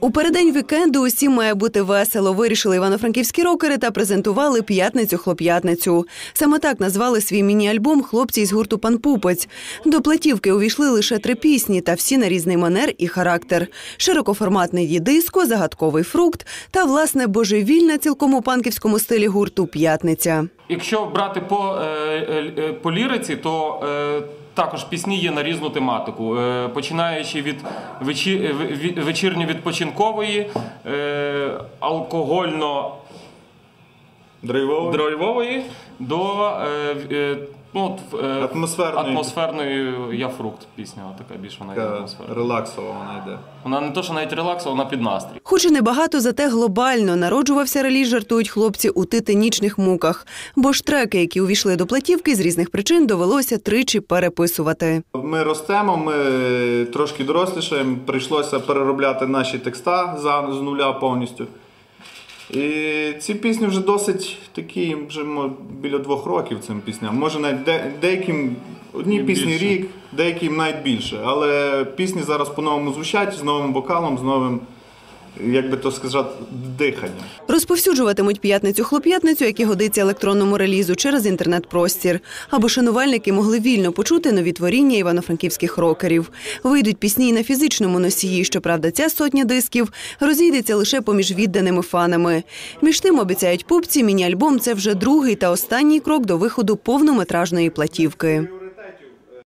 У переддень вікенду усім має бути весело. Вирішили івано-франківські рокери та презентували п'ятницю хлоп'ятницю. Саме так назвали свій міні-альбом хлопці із гурту Пан Пупець. До платівки увійшли лише три пісні, та всі на різний манер і характер: широкоформатний дідиско, загадковий фрукт та власне божевільна цілком у панківському стилі гурту П'ятниця. Якщо брати по, е, е, е, по ліриці, то також пісні є на різну тематику, починаючи від вечі, вечірньо-відпочинкової, е, алкогольно Драйвово. драйвової до е, в- е, ну, от, е, Атмосферної. атмосферної Я фрукт пісня, така більш вона йде Така атмосферна. релаксова вона йде. Вона не то, що навіть релаксова, вона під настрій. Хоч і небагато, зате глобально народжувався реліз, жартують хлопці у титанічних муках. Бо ж треки, які увійшли до платівки, з різних причин довелося тричі переписувати. Ми ростемо, ми трошки дорослішаємо, прийшлося переробляти наші текста за- з нуля повністю. І ці пісні вже досить такі, вже біля двох років цим пісням. Може навіть де, деяким одні пісні більше. рік, деяким навіть більше. Але пісні зараз по-новому звучать з новим вокалом, з новим, як би то сказати, диханням. Розповсюджуватимуть п'ятницю хлоп'ятницю, які годиться електронному релізу через інтернет-простір, аби шанувальники могли вільно почути нові творіння івано-франківських рокерів. Вийдуть пісні й на фізичному носії. Щоправда, ця сотня дисків розійдеться лише поміж відданими фанами. Між тим обіцяють пупці, міні-альбом це вже другий та останній крок до виходу повнометражної платівки.